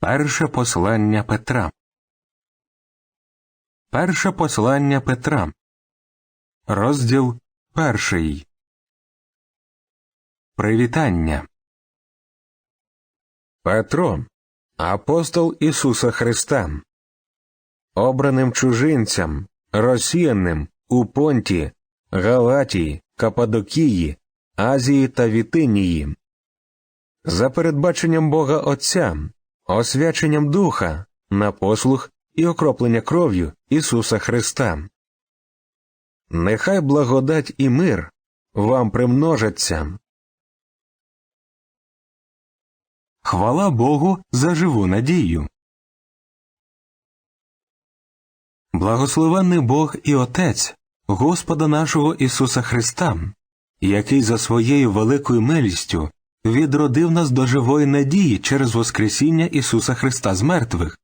Перше послання Петра. Перше послання Петра. Розділ перший. Привітання. Петро, апостол Ісуса Христа, обраним чужинцям, розсіяним у Понті, Галатії, Кападокії, Азії та Вітинії, за передбаченням Бога Отця, освяченням Духа, на послух і окроплення кров'ю Ісуса Христа. Нехай благодать і мир вам примножаться. Хвала Богу за живу надію. Благословенний Бог і Отець Господа нашого Ісуса Христа, який за своєю великою милістю відродив нас до живої надії через Воскресіння Ісуса Христа з мертвих,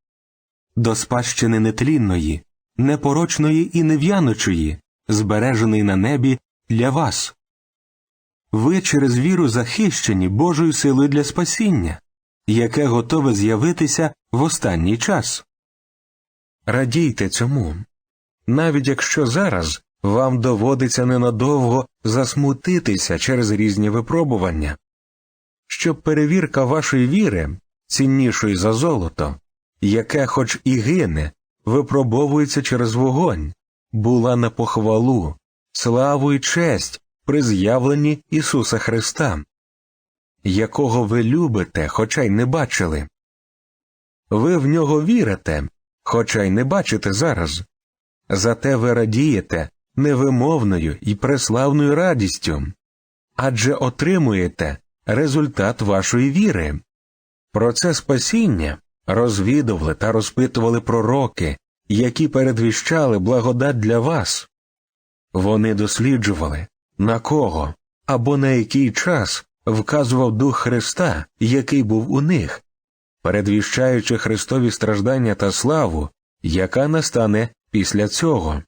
до спадщини нетлінної, непорочної і нев'яночої, збереженої на небі для вас. Ви через віру захищені Божою силою для спасіння, яке готове з'явитися в останній час. Радійте цьому, навіть якщо зараз вам доводиться ненадовго засмутитися через різні випробування, щоб перевірка вашої віри, ціннішої за золото, яке, хоч і гине, випробовується через вогонь, була на похвалу, славу і честь при з'явленні Ісуса Христа, якого ви любите, хоча й не бачили. Ви в нього вірите, хоча й не бачите зараз. Зате ви радієте невимовною і преславною радістю, адже отримуєте результат вашої віри. Про це спасіння розвідували та розпитували пророки, які передвіщали благодать для вас. Вони досліджували, на кого або на який час вказував Дух Христа, який був у них, передвіщаючи Христові страждання та славу, яка настане після цього.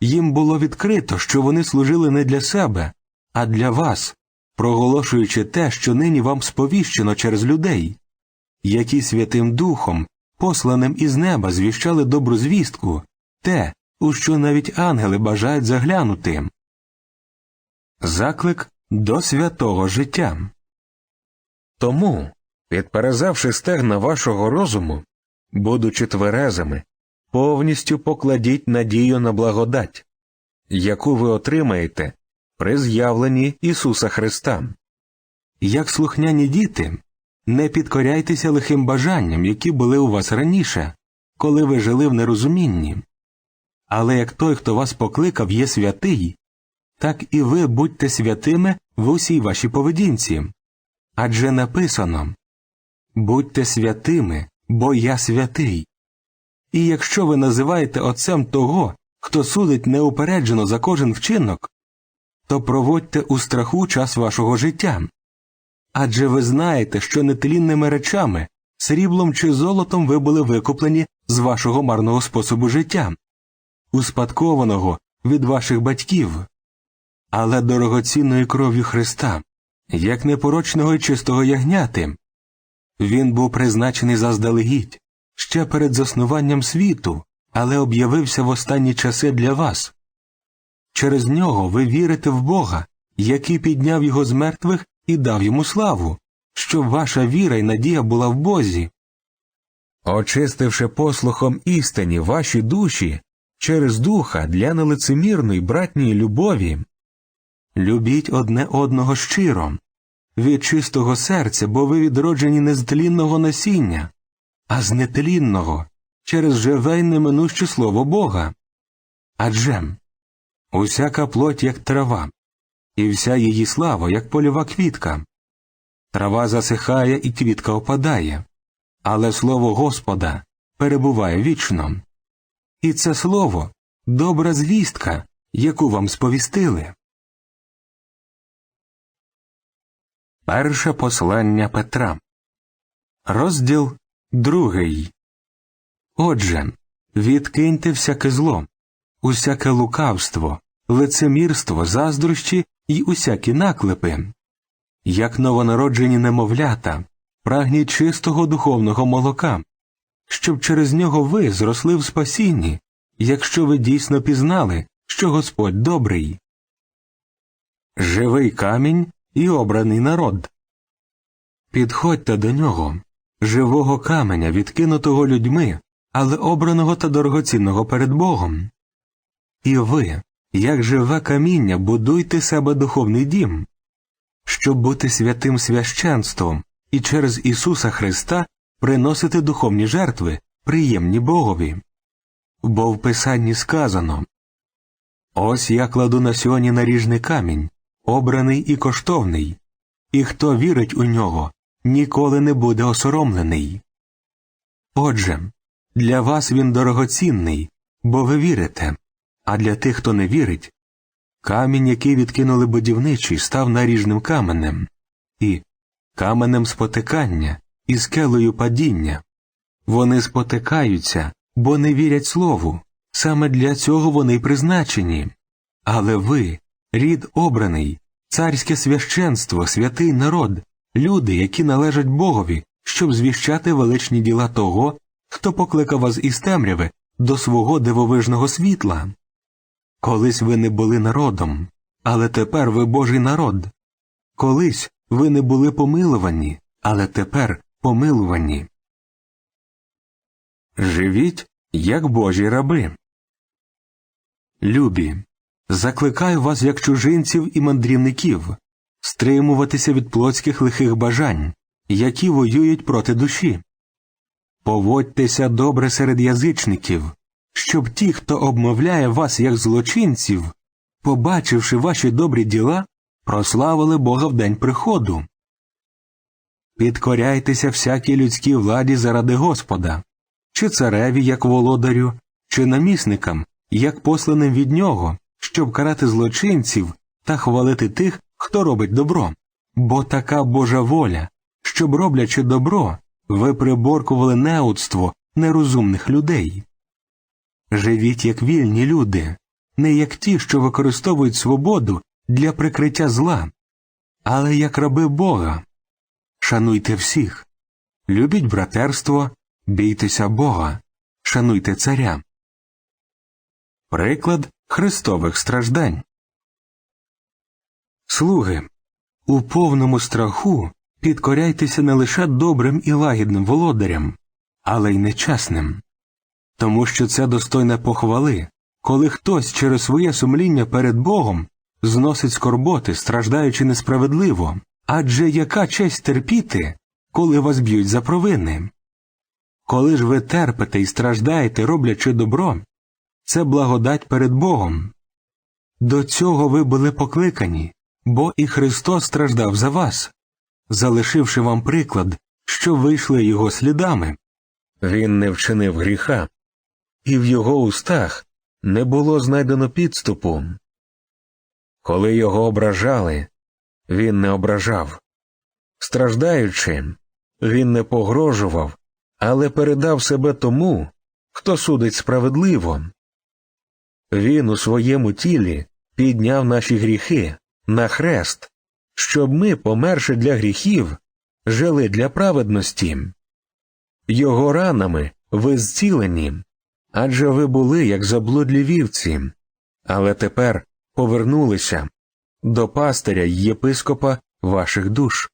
Їм було відкрито, що вони служили не для себе, а для вас, проголошуючи те, що нині вам сповіщено через людей, які Святим Духом, посланим із неба, звіщали добру звістку, те, у що навіть ангели бажають заглянути. Заклик до святого життя. Тому, підперезавши стегна вашого розуму, будучи тверезими, повністю покладіть надію на благодать, яку ви отримаєте при з'явленні Ісуса Христа. Як слухняні діти, не підкоряйтеся лихим бажанням, які були у вас раніше, коли ви жили в нерозумінні. Але як той, хто вас покликав, є святий, так і ви будьте святими в усій вашій поведінці. Адже написано Будьте святими, бо я святий. І якщо ви називаєте отцем того, хто судить неупереджено за кожен вчинок, то проводьте у страху час вашого життя. Адже ви знаєте, що нетлінними речами, сріблом чи золотом ви були викуплені з вашого марного способу життя, успадкованого від ваших батьків, але дорогоцінною кров'ю Христа, як непорочного і чистого ягняти. Він був призначений заздалегідь, ще перед заснуванням світу, але об'явився в останні часи для вас. Через нього ви вірите в Бога, який підняв його з мертвих і дав йому славу, щоб ваша віра й надія була в Бозі. Очистивши послухом істині ваші душі через духа для нелицемірної братньої любові, любіть одне одного щиро, від чистого серця, бо ви відроджені не з тлінного насіння, а з нетлінного, через живе й неминуще слово Бога. Адже усяка плоть, як трава, і вся її слава, як польова квітка. Трава засихає і квітка опадає, але слово Господа перебуває вічно. І це слово добра звістка, яку вам сповістили. Перше послання Петра, розділ другий. Отже, відкиньте всяке зло, усяке лукавство, лицемірство, заздрощі й усякі наклепи. Як новонароджені немовлята, прагніть чистого духовного молока, щоб через нього ви зросли в спасінні, якщо ви дійсно пізнали, що Господь добрий. Живий камінь і обраний народ. Підходьте до нього, живого каменя, відкинутого людьми, але обраного та дорогоцінного перед Богом. І ви, як живе каміння, будуйте себе духовний дім, щоб бути святим священством і через Ісуса Христа приносити духовні жертви, приємні Богові. Бо в Писанні сказано Ось я кладу на сьогодні наріжний камінь, обраний і коштовний, і хто вірить у нього, ніколи не буде осоромлений. Отже, для вас він дорогоцінний, бо ви вірите, а для тих, хто не вірить, камінь, який відкинули будівничі, став наріжним каменем, і каменем спотикання, і скелею падіння. Вони спотикаються, бо не вірять слову, саме для цього вони призначені. Але ви, рід обраний, царське священство, святий народ, люди, які належать Богові, щоб звіщати величні діла того, хто покликав вас із темряви до свого дивовижного світла. Колись ви не були народом, але тепер ви Божий народ. Колись ви не були помилувані, але тепер помилувані. Живіть, як Божі раби. Любі, закликаю вас, як чужинців і мандрівників, стримуватися від плотських лихих бажань, які воюють проти душі. Поводьтеся добре серед язичників, щоб ті, хто обмовляє вас як злочинців, побачивши ваші добрі діла, прославили Бога в день приходу. Підкоряйтеся всякій людській владі заради Господа, чи цареві, як володарю, чи намісникам, як посланим від нього, щоб карати злочинців та хвалити тих, хто робить добро. Бо така Божа воля, щоб роблячи добро, ви приборкували неудство нерозумних людей. Живіть як вільні люди, не як ті, що використовують свободу для прикриття зла, але як раби Бога. Шануйте всіх, любіть братерство, бійтеся Бога, шануйте царя. Приклад Христових страждань. Слуги, у повному страху підкоряйтеся не лише добрим і лагідним володарям, але й нечесним. Тому що це достойне похвали, коли хтось через своє сумління перед Богом зносить скорботи, страждаючи несправедливо, адже яка честь терпіти, коли вас б'ють за провини? Коли ж ви терпите і страждаєте, роблячи добро, це благодать перед Богом. До цього ви були покликані, бо і Христос страждав за вас, залишивши вам приклад, що вийшли його слідами. Він не вчинив гріха, і в його устах не було знайдено підступу. Коли його ображали, він не ображав. Страждаючи, він не погрожував, але передав себе тому, хто судить справедливо. Він у своєму тілі підняв наші гріхи на хрест, щоб ми, померши для гріхів, жили для праведності. Його ранами ви зцілені, адже ви були як заблудлі вівці, але тепер повернулися до пастиря й єпископа ваших душ.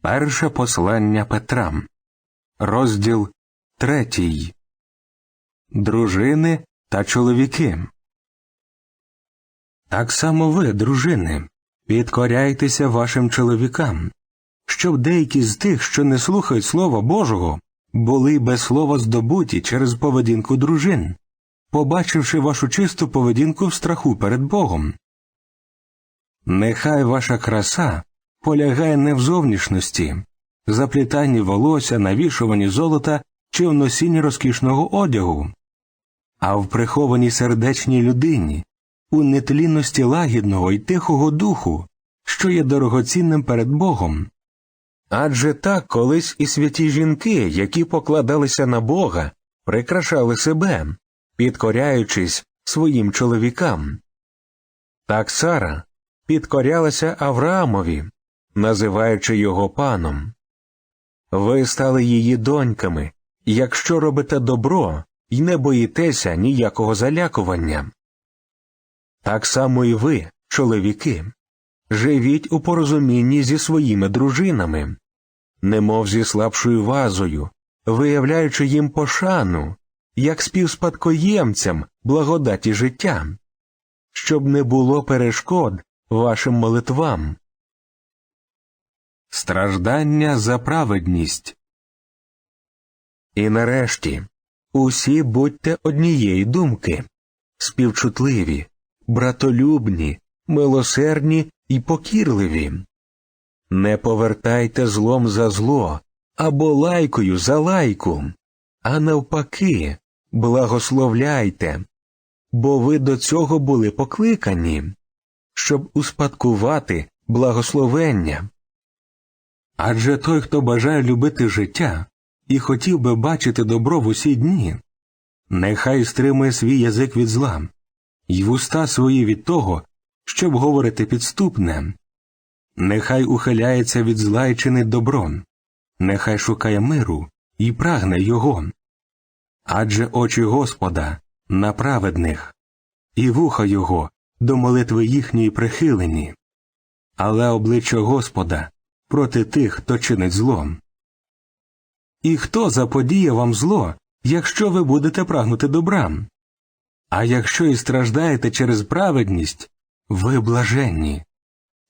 Перше послання Петра, розділ третій. Дружини та чоловіки. Так само ви, дружини, підкоряйтеся вашим чоловікам, щоб деякі з тих, що не слухають Слова Божого, були без слова здобуті через поведінку дружин, побачивши вашу чисту поведінку в страху перед Богом. Нехай ваша краса полягає не в зовнішності, заплітанні волосся, навішуванні золота чи в носінні розкішного одягу, а в прихованій сердечній людині, у нетлінності лагідного і тихого духу, що є дорогоцінним перед Богом. Адже так колись і святі жінки, які покладалися на Бога, прикрашали себе, підкоряючись своїм чоловікам. Так Сара, підкорялася Авраамові, називаючи його паном. Ви стали її доньками, якщо робите добро і не боїтеся ніякого залякування. Так само і ви, чоловіки, живіть у порозумінні зі своїми дружинами, немов зі слабшою вазою, виявляючи їм пошану, як співспадкоємцям благодаті життя, щоб не було перешкод вашим молитвам. Страждання за праведність. І нарешті усі будьте однієї думки, співчутливі, братолюбні, милосердні і покірливі. Не повертайте злом за зло або лайкою за лайку, а навпаки, благословляйте, бо ви до цього були покликані, щоб успадкувати благословення. Адже той, хто бажає любити життя і хотів би бачити добро в усі дні, нехай стримує свій язик від зла, й вуста свої від того, щоб говорити підступне, нехай ухиляється від зла і чинить добро, нехай шукає миру і прагне його. Адже очі Господа на праведних, і вуха його до молитви їхньої прихилені, але обличчя Господа проти тих, хто чинить зло. І хто заподіє вам зло, якщо ви будете прагнути добра? А якщо і страждаєте через праведність, ви блаженні.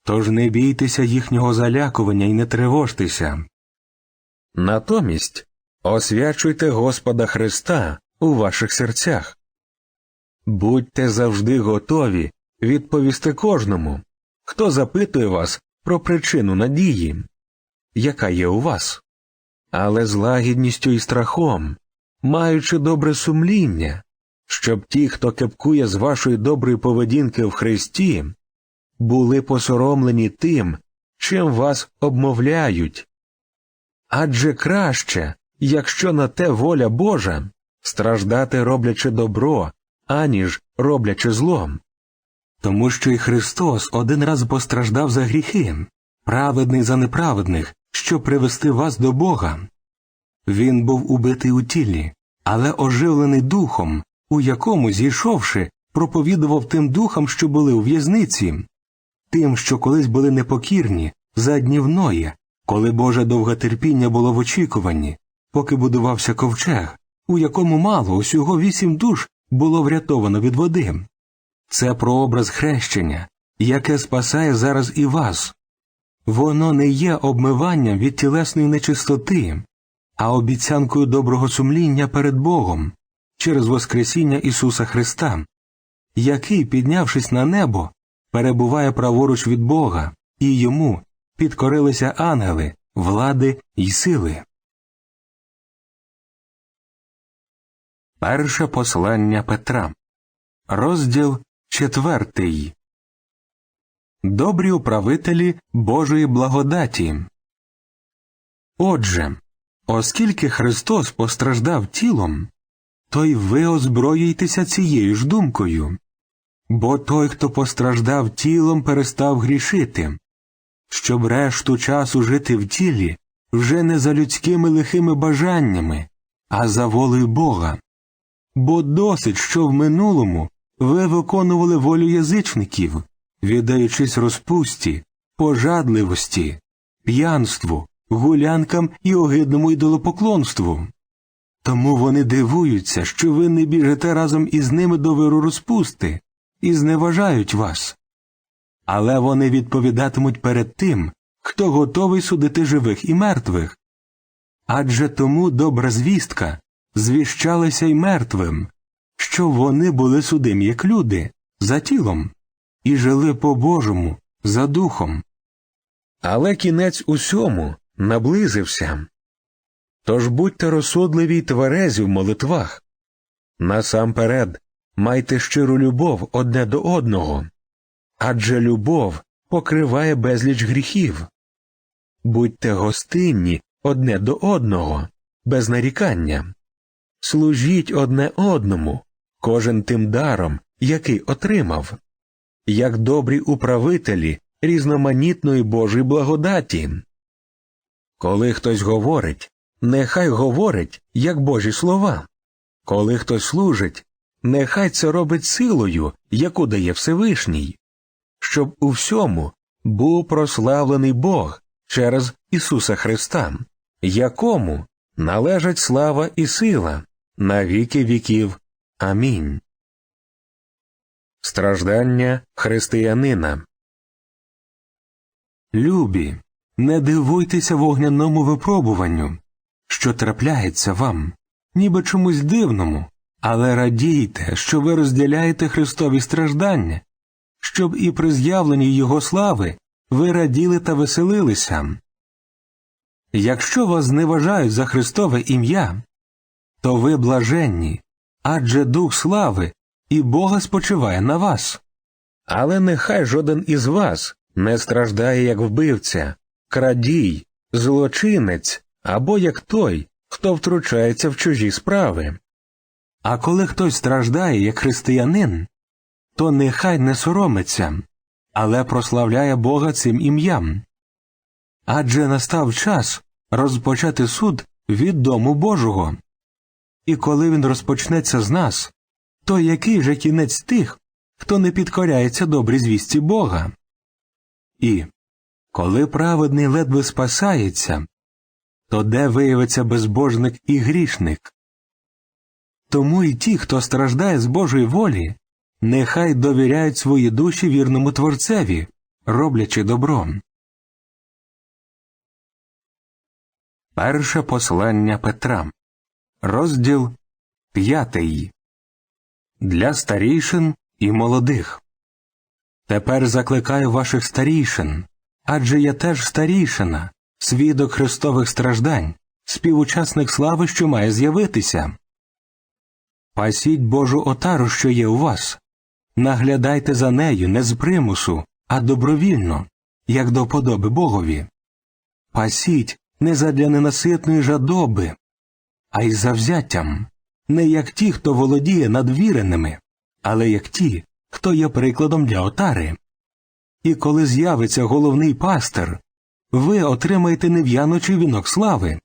Тож не бійтеся їхнього залякування і не тривожтеся. Натомість освячуйте Господа Христа у ваших серцях. Будьте завжди готові відповісти кожному, хто запитує вас про причину надії, яка є у вас, але з лагідністю і страхом, маючи добре сумління, щоб ті, хто кепкує з вашої доброї поведінки в Христі, були посоромлені тим, чим вас обмовляють. Адже краще, якщо на те воля Божа, страждати роблячи добро, аніж роблячи злом. Тому що і Христос один раз постраждав за гріхи, праведний за неправедних, щоб привести вас до Бога. Він був убитий у тілі, але оживлений духом, у якому, зійшовши, проповідував тим духам, що були у в'язниці, тим, що колись були непокірні, за днів Ноя, коли Боже довготерпіння було в очікуванні, поки будувався ковчег, у якому мало усього вісім душ було врятовано від води. Це прообраз хрещення, яке спасає зараз і вас. Воно не є обмиванням від тілесної нечистоти, а обіцянкою доброго сумління перед Богом через Воскресіння Ісуса Христа, який, піднявшись на небо, перебуває праворуч від Бога, і йому підкорилися ангели, влади й сили. Перше послання Петра, розділ четвертий. Добрі управителі Божої благодаті. Отже, оскільки Христос постраждав тілом, то й ви озброюєтеся цією ж думкою. Бо той, хто постраждав тілом, перестав грішити, щоб решту часу жити в тілі вже не за людськими лихими бажаннями, а за волею Бога. Бо досить, що в минулому ви виконували волю язичників, віддаючись розпусті, пожадливості, п'янству, гулянкам і огидному ідолопоклонству. Тому вони дивуються, що ви не біжите разом із ними до виру розпусти і зневажають вас. Але вони відповідатимуть перед тим, хто готовий судити живих і мертвих. Адже тому добра звістка звіщалася й мертвим, що вони були судимі як люди, за тілом, і жили по Божому, за духом. Але кінець усьому наблизився. Тож будьте розсудливі й тверезі в молитвах. Насамперед, майте щиру любов одне до одного, адже любов покриває безліч гріхів. Будьте гостинні одне до одного, без нарікання. Служіть одне одному, кожен тим даром, який отримав. як добрі управителі різноманітної Божої благодаті. Коли хтось говорить, нехай говорить, як Божі слова. Коли хтось служить, нехай це робить силою, яку дає Всевишній, щоб у всьому був прославлений Бог через Ісуса Христа, якому належать слава і сила на віки віків. Амінь. Страждання християнина Любі, не дивуйтеся вогняному випробуванню, що трапляється вам, ніби чомусь дивному, але радійте, що ви розділяєте Христові страждання, щоб і при з'явленні Його слави ви раділи та веселилися. Якщо вас зневажають за Христове ім'я, то ви блаженні, адже Дух слави і Бога спочиває на вас. Але нехай жоден із вас не страждає як вбивця, крадій, злочинець або як той, хто втручається в чужі справи. А коли хтось страждає як християнин, то нехай не соромиться, але прославляє Бога цим ім'ям. Адже настав час розпочати суд від дому Божого. І коли він розпочнеться з нас, то який же кінець тих, хто не підкоряється добрій звісті Бога? І коли праведний ледве спасається, то де виявиться безбожник і грішник? Тому і ті, хто страждає з Божої волі, нехай довіряють свої душі вірному Творцеві, роблячи добро. Перше послання Петра, розділ п'ятий для старійшин і молодих. Тепер закликаю ваших старійшин, адже я теж старійшина, свідок Христових страждань, співучасник слави, що має з'явитися. Пасіть Божу отару, що є у вас, наглядайте за нею не з примусу, а добровільно, як до подоби Богові. Пасіть не задля ненаситної жадоби, а й за взяттям, не як ті, хто володіє над віреними, але як ті, хто є прикладом для отари. І коли з'явиться головний пастир, ви отримаєте нев'яночий вінок слави.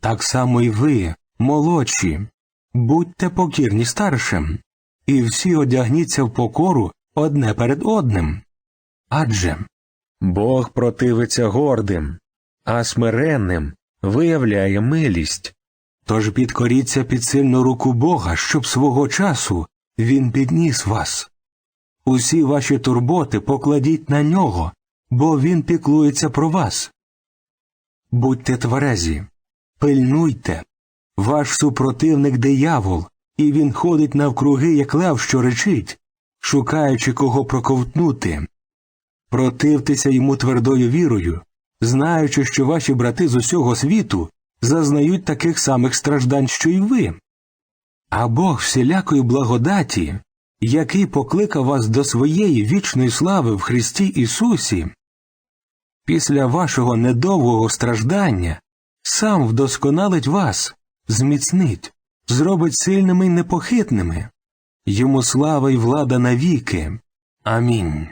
Так само й ви, молодші, будьте покірні старшим, і всі одягніться в покору одне перед одним. Адже Бог противиться гордим, а смиренним виявляє милість. Тож підкоріться під сильну руку Бога, щоб свого часу він підніс вас. Усі ваші турботи покладіть на нього, бо він піклується про вас. Будьте тверезі, пильнуйте, ваш супротивник диявол, і він ходить навкруги, як лев, що речить, шукаючи кого проковтнути. Противтеся йому твердою вірою, знаючи, що ваші брати з усього світу зазнають таких самих страждань, що й ви. А Бог всілякої благодаті, який покликав вас до своєї вічної слави в Христі Ісусі, після вашого недовгого страждання сам вдосконалить вас, зміцнить, зробить сильними й непохитними. Йому слава й влада навіки. Амінь.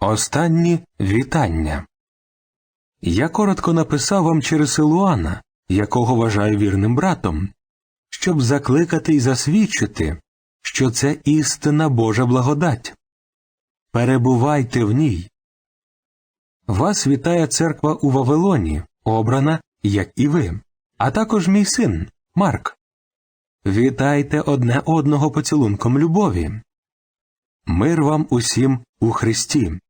Останні вітання. Я коротко написав вам через Силуана, якого вважаю вірним братом, щоб закликати і засвідчити, що це істина Божа благодать. Перебувайте в ній. Вас вітає церква у Вавилоні, обрана, як і ви, а також мій син Марк. Вітайте одне одного поцілунком любові. Мир вам усім у Христі.